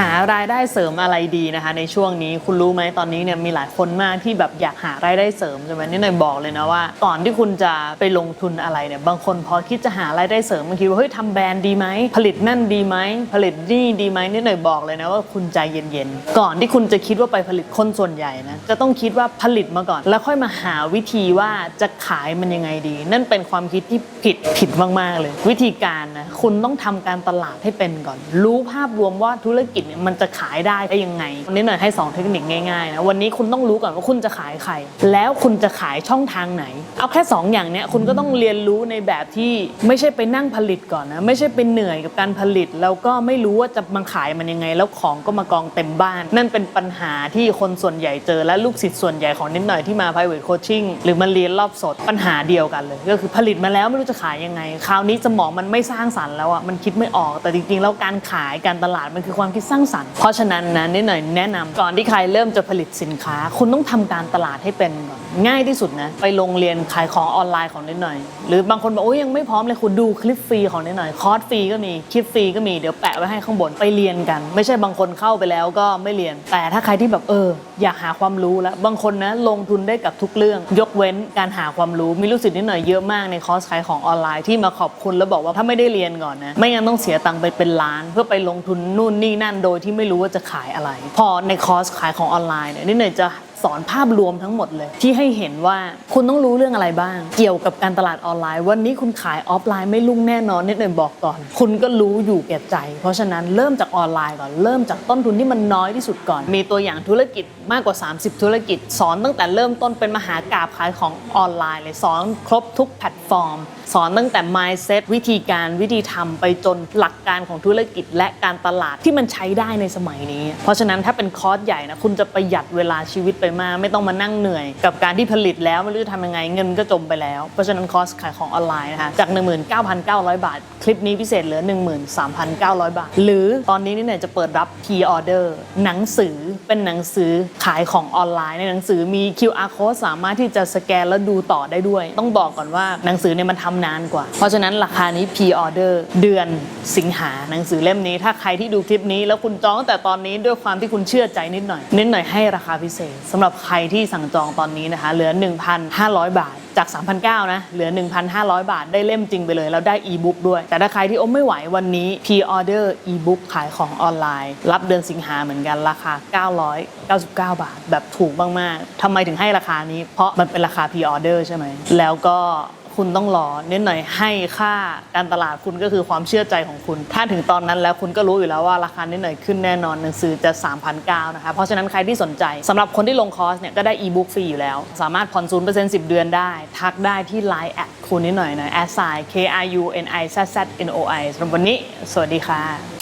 หารายได้เสริมอะไรดีนะคะ ในช่วงนี้คุณรู้ไหมตอนนี้เนี่ยมีหลายคนมากที่แบบอยากหารายได้เสริมใช่ไหมนี่หน่อยบอกเลยนะว่าก่อนที่คุณจะไปลงทุนอะไรเนี่ยบางคนพอคิดจะหารายได้เสริมบางทีว่าเฮ้ยทำแบรนด์ดีไหมผลิตนั่นดีไหมผลิตนี่ดีไหมนี่หน่อยบอกเลยนะว่าคุณใจเย็นๆก่อนที่คุณจะคิดว่าไปผลิตคนส่วนใหญ่นะจะต้องคิดว่าผลิตมาก่อน แล้วค่อยมาหาวิธีว่าจะขายมันยังไงดี นั่นเป็นความคิดที่ผิดผิดมากๆเลย วิธีการนะคุณต้องทำการตลาดให้เป็นก่อน รู้ภาพรวมว่าธุรกิจเนี่ยมันจะขายได้ได้ยังไง วันนี้หน่อยให้ 2 เทคนิคง่ายๆนะวันนี้คุณต้องรู้ก่อนว่าคุณจะขายใคร แล้วคุณจะขายช่องทางไหน เอาแค่ 2 อย่างเนี้ยคุณก็ต้องเรียนรู้ในแบบที่ไม่ใช่ไปนั่งผลิตก่อนนะไม่ใช่เป็นเหนื่อยกับการผลิต แล้วก็ไม่รู้ว่าจะมาขายมันยังไง แล้วของก็มากองเต็มบ้าน นั่นเป็นปัญหาที่คนส่วนใหญ่เจอและลูกศิษย์ส่วนใหญ่ของนิดหน่อยที่มา private coaching หรือมาเรียนรอบสดปัญหาเดียวกันเลย ก็คือผลิตมาแล้วไม่รู้จะขายยังไง คราวนี้สมองมันไม่สร้างสรรค์แล้วอะมันคิดไม่ออกแต่จริงๆแล้วการขายการตลาดมันคือความคิดสร้างสรรค์ เพราะฉะนั้นนะนิดหน่อยแนะนำก่อนที่ใครเริ่มจะผลิตสินค้า คุณต้องทำการตลาดให้เป็นก่อนง่ายที่สุดนะไปโรงเรียนขายของออนไลน์ของนิดหน่อย หรือบางคนบอกโอ้ยยังไม่พร้อมเลยคุณดูคลิปฟรีของนิดหน่อยคอร์สฟรีก็มีคลิปฟรีก็มีเดี๋ยวแปะไว้ให้ข้างบนไปเรียนกัน ไม่ใช่บางคนเข้าไปแล้วก็ไม่เรียน แต่ถ้าใครที่แบบเออ อยากหาความรู้แล้วบางคนนะลงทุนได้กับทุกเรื่อง ยกเว้นการหาความรู้มีลูกศิษย์นิดหน่อยเยอะมากในคอร์สขายของออนไลน์ที่มาขอบคุณแล้วบอกว่าถ้าไม่ได้เรียนก่อนนะไม่งั้นต้องเสียตังค์ไปเป็นล้าน เพื่อไปลงทุนนู่นนี่นั่นโดยที่ไม่รู้ว่าจะขายอะไร พอในคอร์สขายของออนไลน์เนี่ยนิดหน่อยจะ สอนภาพรวมทั้งหมดเลย ที่ให้เห็นว่าคุณต้องรู้เรื่องอะไรบ้าง เกี่ยวกับการตลาดออนไลน์ วันนี้คุณขายออฟไลน์ไม่รุ่งแน่นอนนิดหน่อยบอกก่อน คุณก็รู้อยู่แก่ใจ เพราะฉะนั้นเริ่มจากออนไลน์ก่อนเริ่มจากต้นทุนที่มันน้อยที่สุดก่อน มีตัวอย่างธุรกิจมากกว่า 30 ธุรกิจ สอนตั้งแต่เริ่มต้นเป็นมหากาบขายของออนไลน์เลยสอนครบทุกแพลตฟอร์ม สอนตั้งแต่ mindset วิธีการวิธีทำไปจนหลักการของธุรกิจและการตลาดที่มันใช้ได้ในสมัยนี้ เพราะฉะนั้นถ้าเป็นคอร์สใหญ่นะคุณจะประหยัดเวลาชีวิตไปมาก ไม่ต้องมานั่งเหนื่อย กับการที่ผลิตแล้วไม่รู้จะทำยังไงเงินก็จมไปแล้ว เพราะฉะนั้นคอสขายของออนไลน์นะคะจาก 19,900 บาท คลิปนี้พิเศษเหลือ 13,900 บาท หรือตอนนี้นี่เนี่ยจะเปิดรับ p order หนังสือเป็นหนังสือขายของออนไลน์ในหนังสือมี QR code สามารถที่จะสแกนแล้วดูต่อได้ด้วย ต้องบอกก่อนว่าหนังสือเนี่ยมันทำนานกว่า เพราะฉะนั้นราคานี้ p order เดือนสิงหาหนังสือเล่มนี้ ถ้าใครที่ดูคลิปนี้แล้วคุณจองตั้งแต่ตอนนี้ด้วยความที่คุณเชื่อใจนิดหน่อยนิดหน่อยให้ราคาพิเศษสำหรับใครที่สั่งจองตอนนี้นะคะเหลือ 1,500 บาท จาก 3,900นะเหลือ 1,500 บาทได้เล่มจริงไปเลย แล้วได้อีบุ๊กด้วย แต่ถ้าใครที่อมไม่ไหววันนี้ p order อีบุ๊กขายของออนไลน์ รับเดือนสิงหาเหมือนกันราคา 999 บาท แบบถูกมาก ๆทำไมถึงให้ราคานี้ เพราะมันเป็นราคา p order ใช่ไหมแล้วก็ คุณต้องรอเนิดหน่อยให้ค่าการตลาดคุณก็คือความเชื่อใจของคุณ ถ้าถึงตอนนั้นแล้วคุณก็รู้อยู่แล้วว่าราคาเนิดหน่อยขึ้นแน่นอนหนังสือจะ 3,900นะคะเพราะฉะนั้นใครที่สนใจสำหรับคนที่ลงคอร์สเนี่ยก็ได้อีบุ๊กฟรีอยู่แล้ว สามารถผ่อนศูนย์เปอร์เซ็นต์สิบเดือนได้ ทักได้ที่ Line แอดคุณนิดหน่อยนะ a s i K R U N I Z Z N O I สำหรับวันนี้ สวัสดีค่ะ